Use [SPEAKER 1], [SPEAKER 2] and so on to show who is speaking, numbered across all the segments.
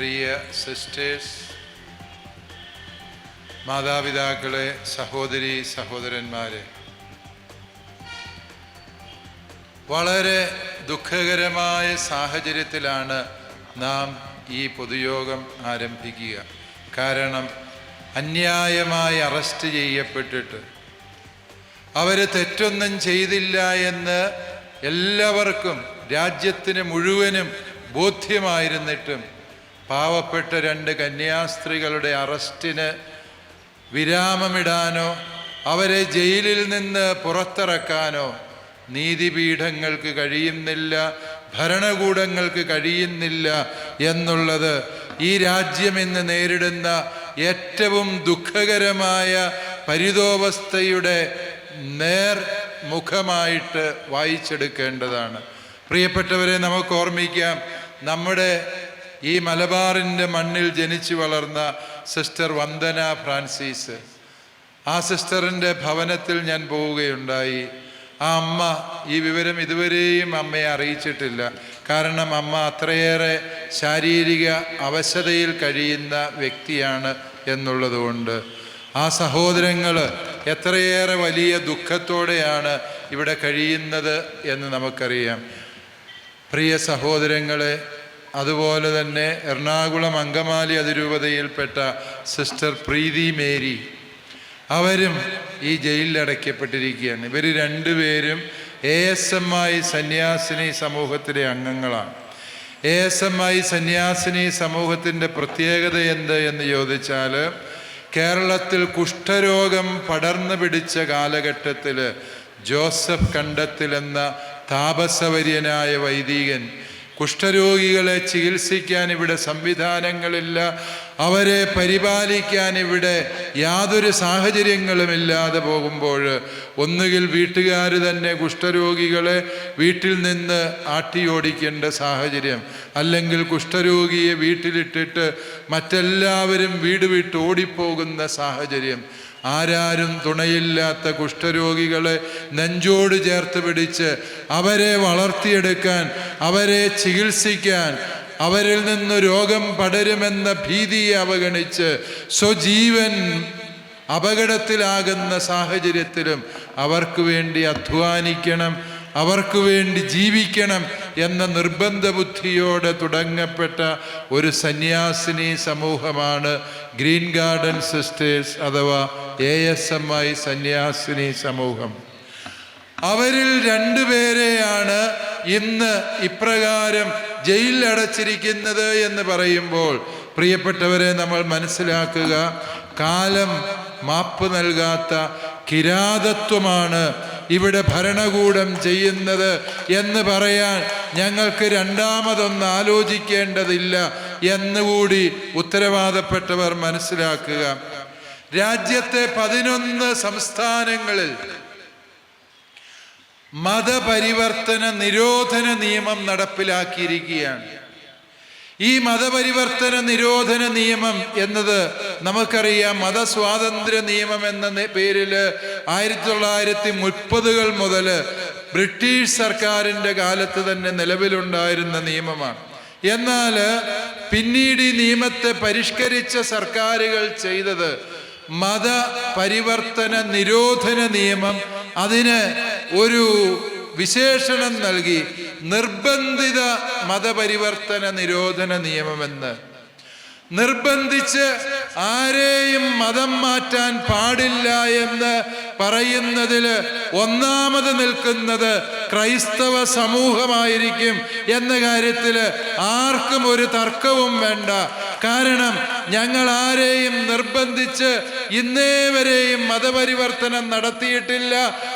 [SPEAKER 1] പ്രിയ sisters മാതാപിതാക്കളെ സഹോദരി സഹോദരന്മാരെ വളരെ ദുഃഖകരമായ സാഹചര്യത്തിലാണ് നാം ഈ പൊതുയോഗം ആരംഭിക്കുക. കാരണം അന്യായമായി അറസ്റ്റ് ചെയ്യപ്പെട്ടിട്ട് അവർ തെറ്റൊന്നും ചെയ്തില്ല എന്ന് എല്ലാവർക്കും രാജ്യത്തിന് മുഴുവനും ബോധ്യമായിരുന്നിട്ടും പാവപ്പെട്ട രണ്ട് കന്യാസ്ത്രീകളുടെ അറസ്റ്റിന് വിരാമമിടാനോ അവരെ ജയിലിൽ നിന്ന് പുറത്തിറക്കാനോ നീതിപീഠങ്ങൾക്ക് കഴിയുന്നില്ല ഭരണകൂടങ്ങൾക്ക് കഴിയുന്നില്ല എന്നുള്ളത് ഈ രാജ്യം ഇന്ന് നേരിടുന്ന ഏറ്റവും ദുഃഖകരമായ പരിതോവസ്ഥയുടെ നേർ മുഖമായിട്ട് വായിച്ചെടുക്കേണ്ടതാണ്. പ്രിയപ്പെട്ടവരെ നമുക്ക് ഓർമ്മിക്കാം നമ്മുടെ ഈ മലബാറിന്റെ മണ്ണിൽ ജനിച്ചു വളർന്ന സിസ്റ്റർ വന്ദന ഫ്രാൻസിസ്. ആ സിസ്റ്ററിന്റെ ഭവനത്തിൽ ഞാൻ പോവുകയുണ്ടായി. ആ അമ്മ ഈ വിവരം ഇതുവരെയും അമ്മയെ അറിയിച്ചിട്ടില്ല. കാരണം അമ്മ അത്രയേറെ ശാരീരിക അവശതയിൽ കഴിയുന്ന വ്യക്തിയാണ് എന്നുള്ളതുകൊണ്ട്. ആ സഹോദരങ്ങൾ എത്രയേറെ വലിയ ദുഃഖത്തോടെയാണ് ഇവിടെ കഴിയുന്നത് എന്ന് നമുക്കറിയാം. പ്രിയ സഹോദരങ്ങളെ അതുപോലെ തന്നെ എറണാകുളം അങ്കമാലി അതിരൂപതയിൽപ്പെട്ട സിസ്റ്റർ പ്രീതി മേരി. അവരും ഈ ജയിലിൽ അടയ്ക്കപ്പെട്ടിരിക്കുകയാണ്. ഇവർ രണ്ടുപേരും എ എസ് എം ഐ സന്യാസിനി സമൂഹത്തിലെ അംഗങ്ങളാണ്. എ എസ് എം ഐ സന്യാസിനി സമൂഹത്തിന്റെ പ്രത്യേകത എന്ത് എന്ന് ചോദിച്ചാൽ കേരളത്തിൽ കുഷ്ഠരോഗം പടർന്നു പിടിച്ച കാലഘട്ടത്തിൽ ജോസഫ് കണ്ടത്തിൽ എന്ന താപസവര്യനായ വൈദികൻ കുഷ്ഠരോഗികളെ ചികിത്സിക്കാൻ ഇവിടെ സംവിധാനങ്ങളില്ല. അവരെ പരിപാലിക്കാൻ ഇവിടെ യാതൊരു സാഹചര്യങ്ങളുമില്ലാതെ പോകുമ്പോൾ ഒന്നുകിൽ വീട്ടുകാർ തന്നെ കുഷ്ഠരോഗികളെ വീട്ടിൽ നിന്ന് ആട്ടിയോടിക്കേണ്ട സാഹചര്യം അല്ലെങ്കിൽ കുഷ്ഠരോഗിയെ വീട്ടിലിട്ടിട്ട് മറ്റെല്ലാവരും വീട് വിട്ട് ഓടിപ്പോകുന്ന സാഹചര്യം. ആരാരും തുണയില്ലാത്ത കുഷ്ഠരോഗികളെ നെഞ്ചോട് ചേർത്ത് പിടിച്ച് അവരെ വളർത്തിയെടുക്കാൻ അവരെ ചികിത്സിക്കാൻ അവരിൽ നിന്ന് രോഗം പടരുമെന്ന ഭീതിയെ അവഗണിച്ച് സ്വജീവൻ അപകടത്തിലാകുന്ന സാഹചര്യത്തിലും അവർക്ക് വേണ്ടി അധ്വാനിക്കണം അവർക്ക് വേണ്ടി ജീവിക്കണം എന്ന നിർബന്ധ ബുദ്ധിയോടെ തുടങ്ങപ്പെട്ട ഒരു സന്യാസിനി സമൂഹമാണ് ഗ്രീൻ ഗാർഡൻ സിസ്റ്റേഴ്സ് അഥവാ എ എസ് എം ഐ സന്യാസിനി സമൂഹം. അവരിൽ രണ്ടുപേരെയാണ് ഇന്ന് ഇപ്രകാരം ജയിലിൽ അടച്ചിരിക്കുന്നത് എന്ന് പറയുമ്പോൾ പ്രിയപ്പെട്ടവരെ നമ്മൾ മനസ്സിലാക്കുക കാലം മാപ്പ് നൽകാത്ത കിരാതത്വമാണ് ഇവിടെ ഭരണകൂടം ചെയ്യുന്നത് എന്ന് പറയാൻ ഞങ്ങൾക്ക് രണ്ടാമതൊന്ന് ആലോചിക്കേണ്ടതില്ല എന്നുകൂടി ഉത്തരവാദപ്പെട്ടവർ മനസ്സിലാക്കുക. രാജ്യത്തെ പതിനൊന്ന് സംസ്ഥാനങ്ങളിൽ മതപരിവർത്തന നിരോധന നിയമം നടപ്പിലാക്കിയിരിക്കുകയാണ്. ഈ മതപരിവർത്തന നിരോധന നിയമം എന്നത് നമുക്കറിയാം മതസ്വാതന്ത്ര്യ നിയമം എന്ന പേരിൽ ആയിരത്തി തൊള്ളായിരത്തി മുപ്പതുകൾ മുതൽ ബ്രിട്ടീഷ് സർക്കാരിന്റെ കാലത്ത് തന്നെ നിലവിലുണ്ടായിരുന്ന നിയമമാണ്. എന്നാൽ പിന്നീട് ഈ നിയമത്തെ പരിഷ്കരിച്ച സർക്കാരുകൾ ചെയ്തത് മത പരിവർത്തന നിരോധന നിയമം അതിന് ഒരു വിശേഷണം നൽകി നിർബന്ധിത മതപരിവർത്തന നിരോധന നിയമമെന്ന്. നിർബന്ധിച്ച് ആരെയും മതം മാറ്റാൻ പാടില്ല എന്ന് പറയുന്നതിൽ ഒന്നാമത് നിൽക്കുന്നത് ക്രൈസ്തവ സമൂഹമായിരിക്കും എന്ന കാര്യത്തിൽ ആർക്കും ഒരു തർക്കവും വേണ്ട. കാരണം ഞങ്ങൾ ആരെയും നിർബന്ധിച്ച് ഇന്നേ വരെയും മതപരിവർത്തനം നടത്തിയിട്ടില്ല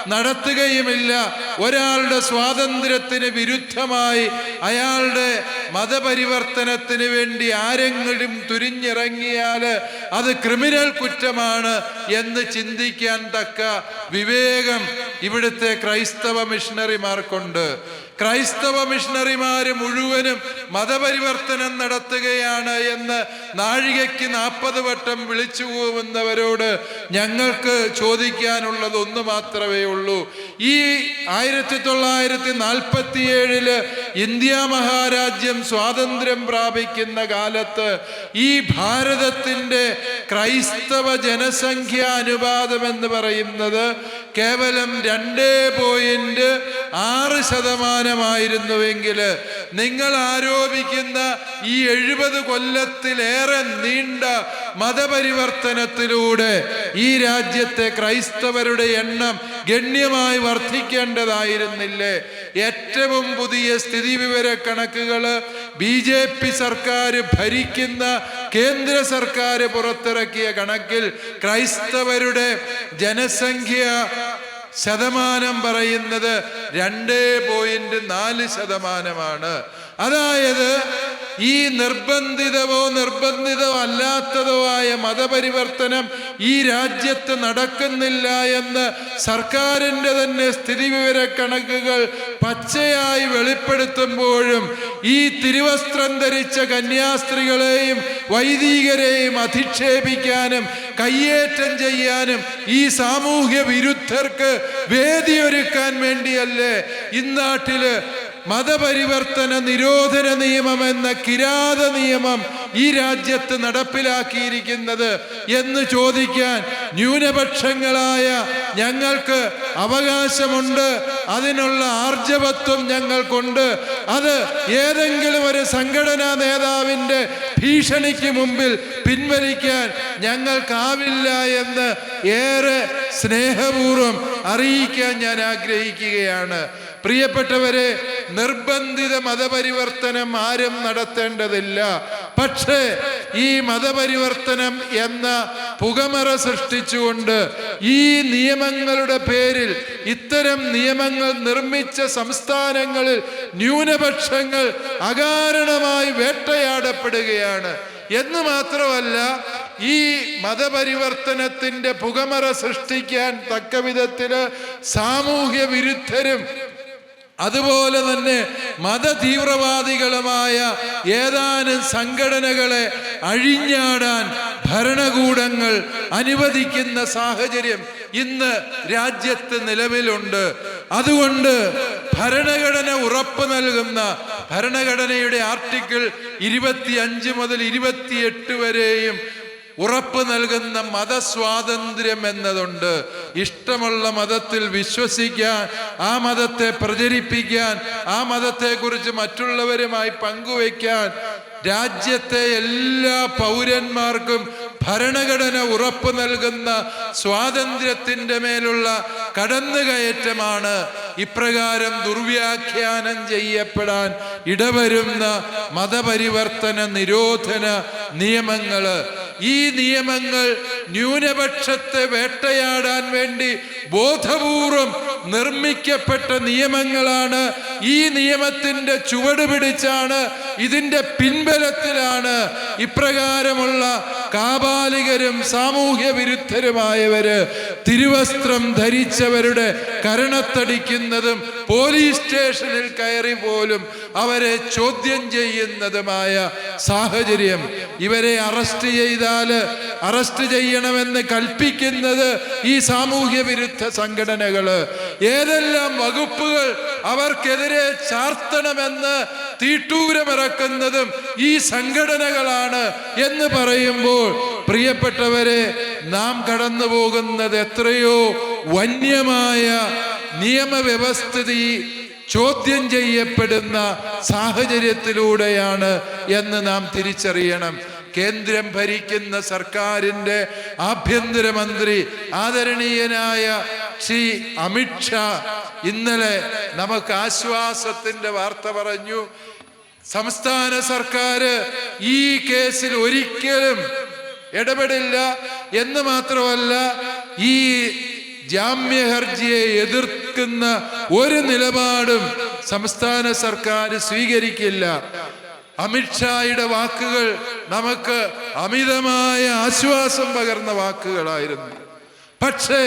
[SPEAKER 1] നടത്തുകയുമില്ല. ഒരാളുടെ സ്വാതന്ത്ര്യത്തിന് വിരുദ്ധമായി അയാളുടെ മതപരിവർത്തനത്തിന് വേണ്ടി ആരെങ്കിലും തുരിഞ്ഞിറങ്ങിയാൽ അത് ക്രിമിനൽ കുറ്റമാണ് എന്ന് ചിന്തിക്കാൻ തക്ക വിവേകം ഇവിടുത്തെ ക്രൈസ്തവ മിഷണറിമാർക്കുണ്ട്. ക്രൈസ്തവ മിഷണറിമാര് മുഴുവനും മതപരിവർത്തനം നടത്തുകയാണ് എന്ന് നാഴികയ്ക്ക് നാൽപ്പത് വട്ടം വിളിച്ചു പോകുന്നവരോട് ഞങ്ങൾക്ക് ചോദിക്കാനുള്ളത് ഒന്ന് മാത്രമേ ഉള്ളൂ. ഈ ആയിരത്തി തൊള്ളായിരത്തി നാൽപ്പത്തി ഏഴിൽ ഇന്ത്യ മഹാരാജ്യം സ്വാതന്ത്ര്യം പ്രാപിക്കുന്ന കാലത്ത് ഈ ഭാരതത്തിന്റെ ക്രൈസ്തവ ജനസംഖ്യ അനുപാതം എന്ന് പറയുന്നത് കേവലം രണ്ട് പോയിന്റ് ആറ് ശതമാനമായിരുന്നുവെങ്കിൽ നിങ്ങൾ ആരോപിക്കുന്ന ഈ എഴുപത് കൊല്ലത്തിലേറെ നീണ്ട മതപരിവർത്തനത്തിലൂടെ ഈ രാജ്യത്തെ ക്രൈസ്തവരുടെ എണ്ണം ഗണ്യമായി വർദ്ധിക്കേണ്ടതായിരുന്നില്ലേ? ഏറ്റവും പുതിയ സ്ഥിതിവിവര കണക്കുകൾ ബി ജെ പി സർക്കാർ ഭരിക്കുന്ന കേന്ദ്ര സർക്കാർ പുറത്തിറക്കിയ കണക്കിൽ ക്രൈസ്തവരുടെ ജനസംഖ്യ ശതമാനം പറയുന്നത് രണ്ട് പോയിന്റ് നാല് ശതമാനമാണ്. അതായത് ഈ നിർബന്ധിതമോ നിർബന്ധിതമോ അല്ലാത്തതോ ആയ മതപരിവർത്തനം ഈ രാജ്യത്ത് നടക്കുന്നില്ല എന്ന് സർക്കാരിന്റെ തന്നെ സ്ഥിതിവിവര കണക്കുകൾ പച്ചയായി വെളിപ്പെടുത്തുമ്പോഴും ഈ തിരുവസ്ത്രം ധരിച്ച കന്യാസ്ത്രീകളെയും വൈദികരെയും അധിക്ഷേപിക്കാനും കയ്യേറ്റം ചെയ്യാനും ഈ സാമൂഹ്യ വിരുദ്ധർക്ക് വേദിയൊരുക്കാൻ വേണ്ടിയല്ലേ? ഇന്നാട്ടിൽ മതപരിവർത്തന നിരോധന നിയമം എന്ന കിരാത നിയമം ഈ രാജ്യത്ത് നടപ്പിലാക്കിയിരിക്കുന്നത് എന്ന് ചോദിക്കാൻ ന്യൂനപക്ഷങ്ങളായ ഞങ്ങൾക്ക് അവകാശമുണ്ട്. അതിനുള്ള ആർജവത്വം ഞങ്ങൾക്കുണ്ട്. അത് ഏതെങ്കിലും ഒരു സംഘടനാ നേതാവിന്റെ ഭീഷണിക്ക് മുമ്പിൽ പിൻവലിക്കാൻ ഞങ്ങൾക്കാവില്ല എന്ന് ഏറെ സ്നേഹപൂർവം അറിയിക്കാൻ ഞാൻ ആഗ്രഹിക്കുകയാണ്. പ്രിയപ്പെട്ടവരെ നിർബന്ധിത മതപരിവർത്തനം ആരും നടത്തേണ്ടതില്ല. പക്ഷേ ഈ മതപരിവർത്തനം എന്ന പുകമറ സൃഷ്ടിച്ചുകൊണ്ട് ഈ നിയമങ്ങളുടെ പേരിൽ ഇത്തരം നിയമങ്ങൾ നിർമ്മിച്ച സംസ്ഥാനങ്ങളിൽ ന്യൂനപക്ഷങ്ങൾ അകാരണമായി വേട്ടയാടപ്പെടുകയാണ്. എന്ന് മാത്രമല്ല ഈ മതപരിവർത്തനത്തിന്റെ പുകമറ സൃഷ്ടിക്കാൻ തക്ക വിധത്തിൽ സാമൂഹ്യ വിരുദ്ധരും അതുപോലെ തന്നെ മതതീവ്രവാദികളുമായ ഏതാനും സംഘടനകളെ അഴിഞ്ഞാടാൻ ഭരണകൂടങ്ങൾ അനുവദിക്കുന്ന സാഹചര്യം ഇന്ന് രാജ്യത്ത് നിലവിലുണ്ട്. അതുകൊണ്ട് ഭരണഘടന ഉറപ്പ് നൽകുന്ന ഭരണഘടനയുടെ ആർട്ടിക്കിൾ ഇരുപത്തി അഞ്ച് മുതൽ ഇരുപത്തിയെട്ട് വരെയും ഉറപ്പ് നൽകുന്ന മതസ്വാതന്ത്ര്യം എന്നതുണ്ട്. ഇഷ്ടമുള്ള മതത്തിൽ വിശ്വസിക്കാൻ ആ മതത്തെ പ്രചരിപ്പിക്കാൻ ആ മതത്തെക്കുറിച്ച് മറ്റുള്ളവരുമായി പങ്കുവയ്ക്കാൻ രാജ്യത്തെ എല്ലാ പൗരന്മാർക്കും ഭരണഘടന ഉറപ്പ് നൽകുന്ന സ്വാതന്ത്ര്യത്തിന്റെ മേലുള്ള കടന്നുകയറ്റമാണ് ഇപ്രകാരം ദുർവ്യാഖ്യാനം ചെയ്യപ്പെടാൻ ഇടവരുന്ന മതപരിവർത്തന നിരോധന നിയമങ്ങൾ ഈ നിയമങ്ങൾ ന്യൂനപക്ഷത്തെ വേട്ടയാടാൻ വേണ്ടി ബോധപൂർവം നിർമ്മിക്കപ്പെട്ട നിയമങ്ങളാണ്. ഈ നിയമത്തിന്റെ ചുവട് പിടിച്ചാണ് ഇതിന്റെ പിൻബലത്തിലാണ് ഇപ്രകാരമുള്ള കാപാലികരും സാമൂഹ്യ വിരുദ്ധരുമായവര് തിരുവസ്ത്രം ധരിച്ചവരുടെ കരണത്തടിക്കുന്നതും പോലീസ് സ്റ്റേഷനിൽ കയറി പോലും അവരെ ചോദ്യം ചെയ്യുന്നതുമായ സാഹചര്യം ഇവരെ അറസ്റ്റ് ചെയ്താൽ അറസ്റ്റ് ചെയ്യണമെന്ന് കൽപ്പിക്കുന്നത് ഈ സാമൂഹ്യ വിരുദ്ധ സംഘടനകൾ. ഏതെല്ലാം വകുപ്പുകൾ അവർക്കെതിരെ ചാർത്തണമെന്ന് തീട്ടൂരമിറക്കുന്നതും ഈ സംഘടനകളാണ് എന്ന് പറയുമ്പോൾ പ്രിയപ്പെട്ടവരെ നാം കടന്നു പോകുന്നത് എത്രയോ വന്യമായ നിയമവ്യവസ്ഥിതി ചോദ്യം ചെയ്യപ്പെടുന്ന സാഹചര്യത്തിലൂടെയാണ് എന്ന് നാം തിരിച്ചറിയണം. കേന്ദ്രം ഭരിക്കുന്ന സർക്കാരിന്റെ ആഭ്യന്തരമന്ത്രി ആദരണീയനായ ശ്രീ അമിത്ഷാ ഇന്നലെ നമുക്ക് ആശ്വാസത്തിന്റെ വാർത്ത പറഞ്ഞു. സംസ്ഥാന സർക്കാർ ഈ കേസിൽ ഒരിക്കലും ഇടപെടില്ല എന്ന് മാത്രമല്ല ഈ ജാമ്യ ഹർജിയെ എതിർക്കുന്ന ഒരു നിലപാടും സംസ്ഥാന സർക്കാർ സ്വീകരിക്കില്ല. അമിത്ഷായുടെ വാക്കുകൾ നമുക്ക് അമിതമായ ആശ്വാസം പകർന്ന വാക്കുകളായിരുന്നു. പക്ഷേ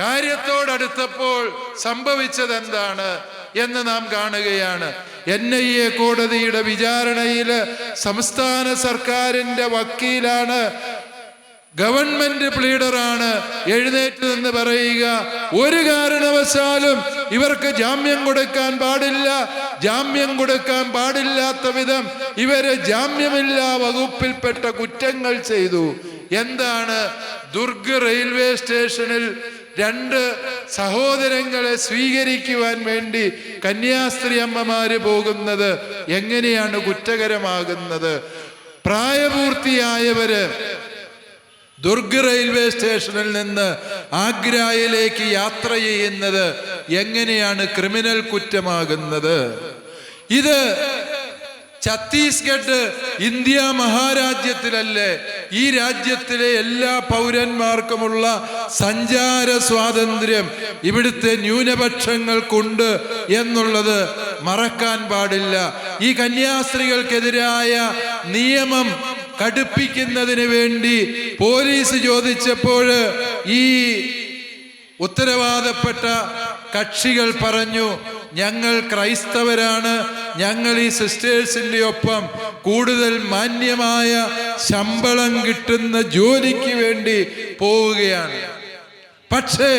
[SPEAKER 1] കാര്യത്തോടടുത്തപ്പോൾ സംഭവിച്ചത് എന്താണ് എന്ന് നാം കാണുകയാണ്. എൻ ഐ എ കോടതിയുടെ വിചാരണയിൽ സംസ്ഥാന സർക്കാരിന്റെ വക്കീലാണ് ഗവൺമെന്റ് പ്ലീഡറാണ് എഴുന്നേറ്റ് നിന്ന് പറയുക ഒരു കാരണവശാലും ഇവർക്ക് ജാമ്യം കൊടുക്കാൻ പാടില്ല. ജാമ്യം കൊടുക്കാൻ പാടില്ലാത്ത വിധം ഇവരെ ജാമ്യമില്ലാ വകുപ്പിൽപ്പെട്ട കുറ്റങ്ങൾ ചെയ്തു. എന്താണ്? ദുർഗ് റെയിൽവേ സ്റ്റേഷനിൽ രണ്ട് സഹോദരങ്ങളെ സ്വീകരിക്കുവാൻ വേണ്ടി കന്യാസ്ത്രീ അമ്മമാര് പോകുന്നത് എങ്ങനെയാണ് കുറ്റകരമാകുന്നത്? പ്രായപൂർത്തിയായവര് ദുർഗ് റെയിൽവേ സ്റ്റേഷനിൽ നിന്ന് ആഗ്രയിലേക്ക് യാത്ര ചെയ്യുന്നത് എങ്ങനെയാണ് ക്രിമിനൽ കുറ്റമാകുന്നത്? ഇത് ഛത്തീസ്ഗഡ് ഇന്ത്യ മഹാരാജ്യത്തിലല്ലേ? ഈ രാജ്യത്തിലെ എല്ലാ പൗരന്മാർക്കുമുള്ള സഞ്ചാര സ്വാതന്ത്ര്യം ഇവിടുത്തെ ന്യൂനപക്ഷങ്ങൾക്കുണ്ട് എന്നുള്ളത് മറക്കാൻ പാടില്ല. ഈ കന്യാസ്ത്രീകൾക്കെതിരായ നിയമം കടുപ്പിക്കുന്നതിന് വേണ്ടി പോലീസ് ചോദിച്ചപ്പോൾ ഈ ഉത്തരവാദപ്പെട്ട കക്ഷികൾ പറഞ്ഞു ഞങ്ങൾ ക്രൈസ്തവരാണ്. ഞങ്ങൾ ഈ സിസ്റ്റേഴ്സിന്റെ ഒപ്പം കൂടുതൽ മാന്യമായ ശമ്പളം കിട്ടുന്ന ജോലിക്ക് വേണ്ടി പോവുകയാണ്. പക്ഷേ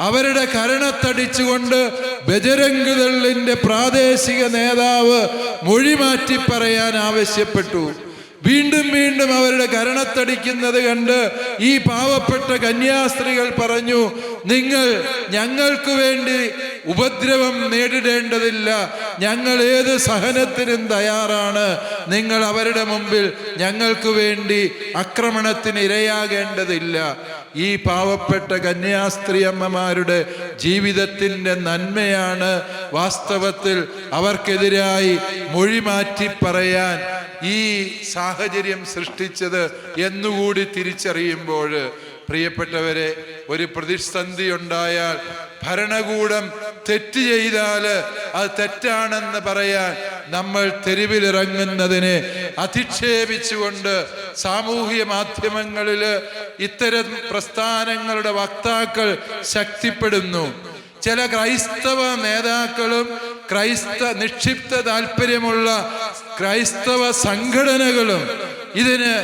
[SPEAKER 1] അവരുടെ കരണത്തടിച്ചുകൊണ്ട് ബജരംഗിതളിന്റെ പ്രാദേശിക നേതാവ് മൊഴി മാറ്റി പറയാൻ ആവശ്യപ്പെട്ടു. വീണ്ടും വീണ്ടും അവരുടെ കരണത്തടിക്കുന്നത് കണ്ട് ഈ പാവപ്പെട്ട കന്യാസ്ത്രീകൾ പറഞ്ഞു നിങ്ങൾ ഞങ്ങൾക്ക് വേണ്ടി ഉപദ്രവം നേരിടേണ്ടതില്ല. ഞങ്ങൾ ഏത് സഹനത്തിനും തയ്യാറാണ്. നിങ്ങൾ അവരുടെ മുമ്പിൽ ഞങ്ങൾക്ക് വേണ്ടി ആക്രമണത്തിന് ഇരയാകേണ്ടതില്ല. ഈ പാവപ്പെട്ട കന്യാസ്ത്രീ അമ്മമാരുടെ ജീവിതത്തിന്റെ നന്മയാണ് വാസ്തവത്തിൽ അവർക്കെതിരായി മൊഴി മാറ്റി പറയാൻ ഈ സാഹചര്യം സൃഷ്ടിച്ചത് എന്നുകൂടി തിരിച്ചറിയുമ്പോൾ പ്രിയപ്പെട്ടവരെ ഒരു പ്രതിസന്ധി ഉണ്ടായാൽ ഭരണകൂടം തെറ്റ് ചെയ്താൽ അത് തെറ്റാണെന്ന് പറയാൻ നമ്മൾ തെരുവിലിറങ്ങുന്നതിനെ അധിക്ഷേപിച്ചുകൊണ്ട് സാമൂഹ്യ മാധ്യമങ്ങളിൽ ഇത്തരം പ്രസ്ഥാനങ്ങളുടെ വക്താക്കൾ ശക്തിപ്പെടുന്നു. ചില ക്രൈസ്തവ നേതാക്കളും ക്രൈസ്ത നിക്ഷിപ്ത താല്പര്യമുള്ള ക്രൈസ്തവ സംഘടനകളും ഇതിന്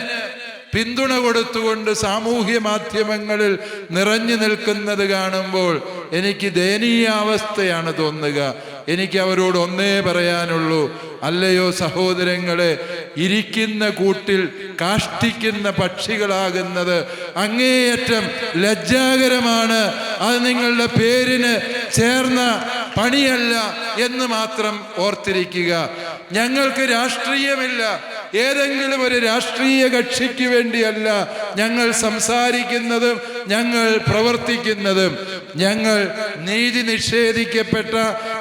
[SPEAKER 1] പിന്തുണ കൊടുത്തുകൊണ്ട് സാമൂഹ്യ മാധ്യമങ്ങളിൽ നിറഞ്ഞു നിൽക്കുന്നത് കാണുമ്പോൾ എനിക്ക് ദയനീയാവസ്ഥയാണ് തോന്നുക. എനിക്ക് അവരോട് ഒന്നേ പറയാനുള്ളൂ. അല്ലയോ സഹോദരങ്ങളെ ഇരിക്കുന്ന കൂട്ടിൽ കാഷ്ടിക്കുന്ന പക്ഷികളാകുന്നത് അങ്ങേയറ്റം ലജ്ജാകരമാണ്. അത് നിങ്ങളുടെ പേരിന് ചേർന്ന പണിയല്ല എന്ന് മാത്രം ഓർത്തിരിക്കുക. ഞങ്ങൾക്ക് രാഷ്ട്രീയമില്ല. ഏതെങ്കിലും ഒരു രാഷ്ട്രീയ കക്ഷിക്ക് വേണ്ടിയല്ല ഞങ്ങൾ സംസാരിക്കുന്നതും ഞങ്ങൾ പ്രവർത്തിക്കുന്നതും. ഞങ്ങൾ നീതി നിഷേധിക്കപ്പെട്ട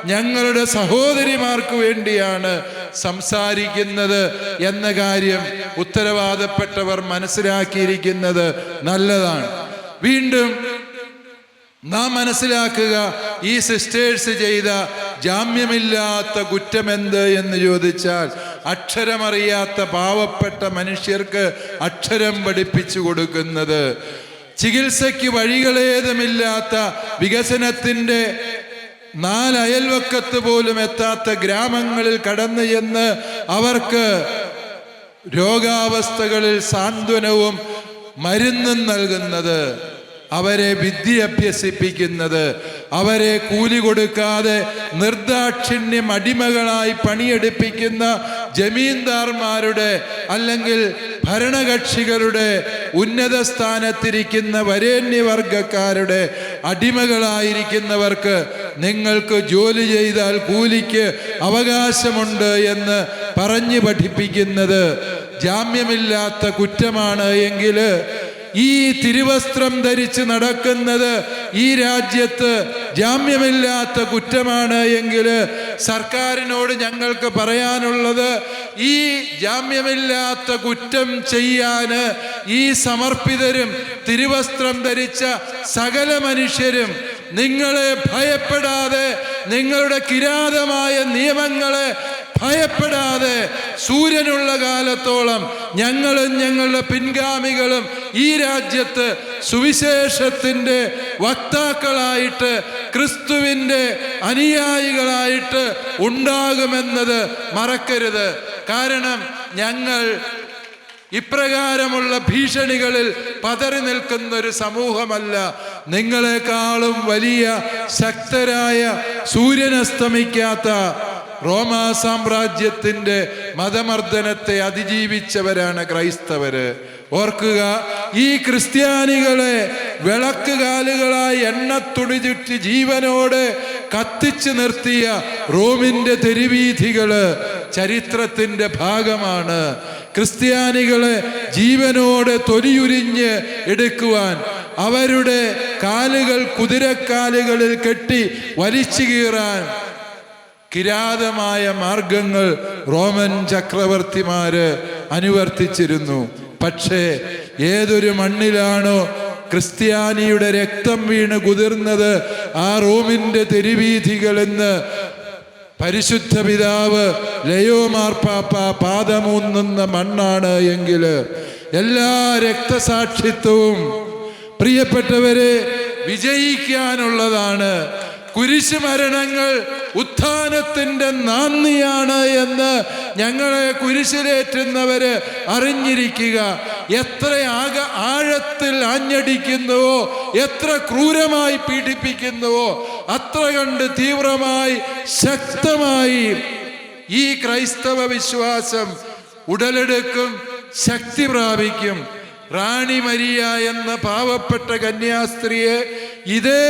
[SPEAKER 1] ഞങ്ങളുടെ സഹോദരിമാർക്ക് വേണ്ടിയാണ് സംസാരിക്കുന്നത് എന്ന കാര്യം ഉത്തരവാദപ്പെട്ടവർ മനസ്സിലാക്കിയിരിക്കുന്നത് നല്ലതാണ്. വീണ്ടും നാം മനസ്സിലാക്കുക ഈ സിസ്റ്റേഴ്സ് ചെയ്ത ജാമ്യമില്ലാത്ത കുറ്റമെന്ത് എന്ന് ചോദിച്ചാൽ അക്ഷരമറിയാത്ത പാവപ്പെട്ട മനുഷ്യർക്ക് അക്ഷരം പഠിപ്പിച്ചു കൊടുക്കുന്നത്. ചികിത്സയ്ക്ക് വഴികളേതുമില്ലാത്ത വികസനത്തിന്റെ നാല് അയൽവക്കത്ത് പോലും എത്താത്ത ഗ്രാമങ്ങളിൽ കടന്നു ചെന്ന് അവർക്ക് രോഗാവസ്ഥകളിൽ സാന്ത്വനവും മരുന്നും നൽകുന്നത്. അവരെ വിദ്യ അഭ്യസിപ്പിക്കുന്നത് അവരെ കൂലി കൊടുക്കാതെ നിർദാക്ഷിണ്യം അടിമകളായി പണിയെടുപ്പിക്കുന്ന ജമീന്ദാർമാരുടെ അല്ലെങ്കിൽ ഭരണകക്ഷികളുടെ ഉന്നത സ്ഥാനത്തിരിക്കുന്ന വരേണ്യവർഗക്കാരുടെ അടിമകളായിരിക്കുന്നവർക്ക് നിങ്ങൾക്ക് ജോലി ചെയ്താൽ കൂലിക്ക് അവകാശമുണ്ട് എന്ന് പറഞ്ഞു പഠിപ്പിക്കുന്നത് ജാമ്യമില്ലാത്ത കുറ്റമാണ് എങ്കിൽ ഈ തിരുവസ്ത്രം ധരിച്ച് നടക്കുന്നത് ഈ രാജ്യത്ത് ജാമ്യമില്ലാത്ത കുറ്റമാണ് എങ്കിൽ സർക്കാരിനോട് ഞങ്ങൾക്ക് പറയാനുള്ളത് ഈ ജാമ്യമില്ലാത്ത കുറ്റം ചെയ്യാൻ ഈ സമർപ്പിതരും തിരുവസ്ത്രം ധരിച്ച സകല മനുഷ്യരും നിങ്ങളെ ഭയപ്പെടാതെ നിങ്ങളുടെ കിരാതമായ നിയമങ്ങളെ ഭയപ്പെടാതെ സൂര്യനുള്ള കാലത്തോളം ഞങ്ങളും ഞങ്ങളുടെ പിൻഗാമികളും ഈ രാജ്യത്ത് സുവിശേഷത്തിന്റെ വക്താക്കളായിട്ട് ക്രിസ്തുവിന്റെ അനുയായികളായിട്ട് ഉണ്ടാകുമെന്നത് മറക്കരുത്. കാരണം ഞങ്ങൾ ഇപ്രകാരമുള്ള ഭീഷണികളിൽ പതറി നിൽക്കുന്ന ഒരു സമൂഹമല്ല. നിങ്ങളെക്കാളും വലിയ ശക്തരായ സൂര്യനസ്തമിക്കാത്ത റോമാ സാമ്രാജ്യത്തിന്റെ മതമർദ്ദനത്തെ അതിജീവിച്ചവരാണ് ക്രൈസ്തവര്. ഓർക്കുക ഈ ക്രിസ്ത്യാനികളെ വിളക്കുകാലുകളായി എണ്ണത്തുണി ചുറ്റി ജീവനോട് കത്തിച്ചു നിർത്തിയ റോമിന്റെ തെരുവീഥികൾ ചരിത്രത്തിന്റെ ഭാഗമാണ്. ക്രിസ്ത്യാനികളെ ജീവനോടെ തൊലിയുരിഞ്ഞ് എടുക്കുവാൻ അവരുടെ കാലുകൾ കുതിരക്കാലുകളിൽ കെട്ടി വലിച്ചു കീറാൻ കിരാതമായ മാർഗങ്ങൾ റോമൻ ചക്രവർത്തിമാര് അനുവർത്തിച്ചിരുന്നു. പക്ഷേ ഏതൊരു മണ്ണിലാണോ ക്രിസ്ത്യാനിയുടെ രക്തം വീണ് കുതിർന്നത് ആ റോമിന്റെ തെരുവീഥികളെന്ന് പരിശുദ്ധ പിതാവ് ലയോ മാർപ്പാപ്പ പാദമൂന്നുന്ന മണ്ണാണ് എങ്കിൽ എല്ലാ രക്തസാക്ഷിത്വവും പ്രിയപ്പെട്ടവരെ വിജയിക്കാനുള്ളതാണ്. കുരിശ് മരണങ്ങൾ ഉത്ഥാനത്തിന്റെ നാന്ദിയാണ് എന്ന് ഞങ്ങളെ കുരിശിലേറ്റുന്നവര് അറിഞ്ഞിരിക്കുക. എത്ര ആക ആഴത്തിൽ ആഞ്ഞടിക്കുന്നുവോ എത്ര ക്രൂരമായി പീഡിപ്പിക്കുന്നുവോ അത്ര കണ്ട് തീവ്രമായി ശക്തമായി ഈ ക്രൈസ്തവ വിശ്വാസം ഉടലെടുക്കും ശക്തി പ്രാപിക്കും. റാണി മരിയ എന്ന പാവപ്പെട്ട കന്യാസ്ത്രീയെ ഇതേ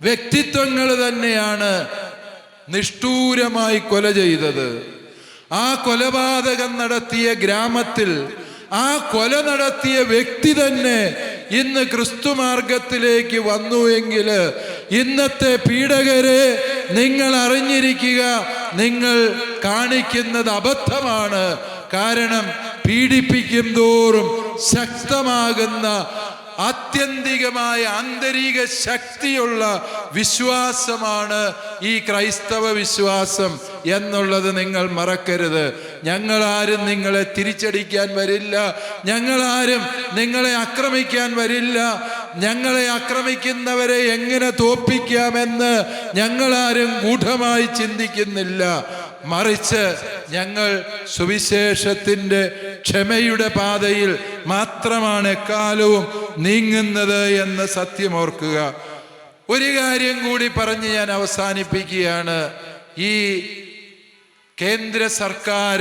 [SPEAKER 1] വ്യക്തിത്വങ്ങൾ തന്നെയാണ് നിഷ്ഠൂരമായി കൊല ചെയ്തത്. ആ കൊലപാതകം നടത്തിയ ഗ്രാമത്തിൽ ആ കൊല നടത്തിയ വ്യക്തി തന്നെ ഇന്ന് ക്രിസ്തു മാർഗത്തിലേക്ക് വന്നു എങ്കിൽ ഇന്നത്തെ പീഡകരെ നിങ്ങൾ അറിഞ്ഞിരിക്കുക നിങ്ങൾ കാണിക്കുന്നത് അബദ്ധമാണ്. കാരണം പീഡിപ്പിക്കും തോറും ശക്തമാകുന്ന ആത്യന്തികമായ ആന്തരിക ശക്തിയുള്ള വിശ്വാസമാണ് ഈ ക്രൈസ്തവ വിശ്വാസം എന്നുള്ളത് നിങ്ങൾ മറക്കരുത്. ഞങ്ങളാരും നിങ്ങളെ തിരിച്ചടിക്കാൻ വരില്ല. ഞങ്ങളാരും നിങ്ങളെ ആക്രമിക്കാൻ വരില്ല. ഞങ്ങളെ ആക്രമിക്കുന്നവരെ എങ്ങനെ തോപ്പിക്കാമെന്ന് ഞങ്ങളാരും ഗൂഢമായി ചിന്തിക്കുന്നില്ല. മറിച്ച് ഞങ്ങൾ സുവിശേഷത്തിന്റെ ക്ഷമയുടെ പാതയിൽ മാത്രമാണ് എക്കാലവും നീങ്ങുന്നത് എന്ന് സത്യമോർക്കുക ഒരു കാര്യം കൂടി പറഞ്ഞ് ഞാൻ അവസാനിപ്പിക്കുകയാണ്. ഈ കേന്ദ്ര സർക്കാർ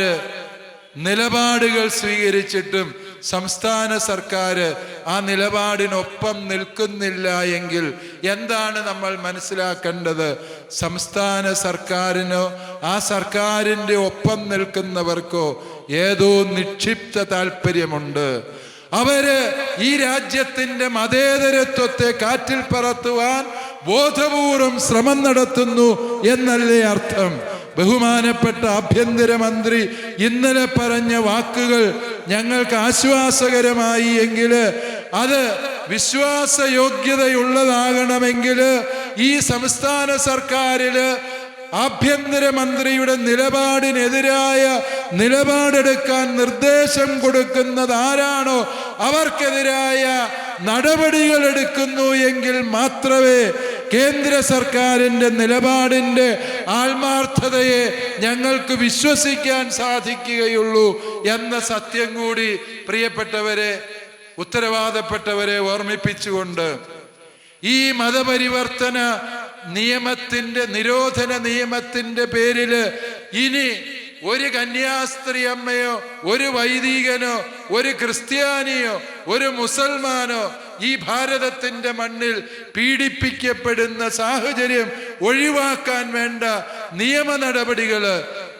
[SPEAKER 1] നിലപാടുകൾ സ്വീകരിച്ചിട്ടും സംസ്ഥാന സർക്കാർ ആ നിലപാടിനൊപ്പം നിൽക്കുന്നില്ല എങ്കിൽ എന്താണ് നമ്മൾ മനസ്സിലാക്കേണ്ടത്? സംസ്ഥാന സർക്കാരിനോ ആ സർക്കാരിന്റെ ഒപ്പം നിൽക്കുന്നവർക്കോ ഏതോ നിക്ഷിപ്ത താല്പര്യമുണ്ട് അവർ ഈ രാജ്യത്തിന്റെ മതേതരത്വത്തെ കാറ്റിൽ പറത്തുവാൻ ബോധപൂർവം ശ്രമം നടത്തുന്നു എന്നല്ലേ അർത്ഥം? ബഹുമാനപ്പെട്ട ആഭ്യന്തരമന്ത്രി ഇന്നലെ പറഞ്ഞ വാക്കുകൾ ഞങ്ങൾക്ക് ആശ്വാസകരമായി എങ്കിൽ അത് വിശ്വാസയോഗ്യതയുള്ളതാകണമെങ്കിൽ ഈ സംസ്ഥാന സർക്കാരിൽ ആഭ്യന്തരമന്ത്രിയുടെ നിലപാടിനെതിരായ നിലപാടെടുക്കാൻ നിർദ്ദേശം കൊടുക്കുന്നത് ആരാണോ അവർക്കെതിരായ നടപടികൾ എടുക്കുന്നു എങ്കിൽ മാത്രമേ കേന്ദ്ര സർക്കാരിന്റെ നിലപാടിന്റെ ആത്മാർത്ഥതയെ ഞങ്ങൾക്ക് വിശ്വസിക്കാൻ സാധിക്കുകയുള്ളൂ എന്ന സത്യം കൂടി പ്രിയപ്പെട്ടവരെ ഉത്തരവാദപ്പെട്ടവരെ ഓർമ്മിപ്പിച്ചുകൊണ്ട് ഈ മതപരിവർത്തന നിയമത്തിന്റെ നിരോധന നിയമത്തിന്റെ പേരിൽ ഇനി ഒരു കന്യാസ്ത്രീ അമ്മയോ ഒരു വൈദികനോ ഒരു ക്രിസ്ത്യാനിയോ ഒരു മുസൽമാനോ ഈ ഭാരതത്തിന്റെ മണ്ണിൽ പീഡിപ്പിക്കപ്പെടുന്ന സാഹചര്യം ഒഴിവാക്കാൻ വേണ്ട നിയമ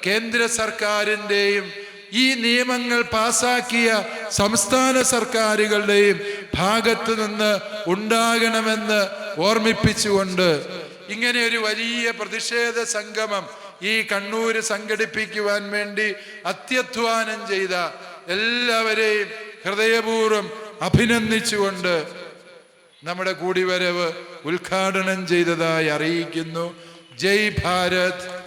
[SPEAKER 1] കേന്ദ്ര സർക്കാരിന്റെയും ഈ നിയമങ്ങൾ പാസാക്കിയ സംസ്ഥാന സർക്കാരുകളുടെയും ഭാഗത്തു നിന്ന് ഉണ്ടാകണമെന്ന് ഓർമ്മിപ്പിച്ചുകൊണ്ട് ഇങ്ങനെ ഒരു വലിയ പ്രതിഷേധ സംഗമം ഈ കണ്ണൂര് സംഘടിപ്പിക്കുവാൻ വേണ്ടി അത്യധ്വാനം ചെയ്ത എല്ലാവരെയും ഹൃദയപൂർവം അഭിനന്ദിച്ചുകൊണ്ട് നമ്മുടെ കൂടിവരവ് ഉദ്ഘാടനം ചെയ്തതായി അറിയിക്കുന്നു. ജയ് ഭാരത്.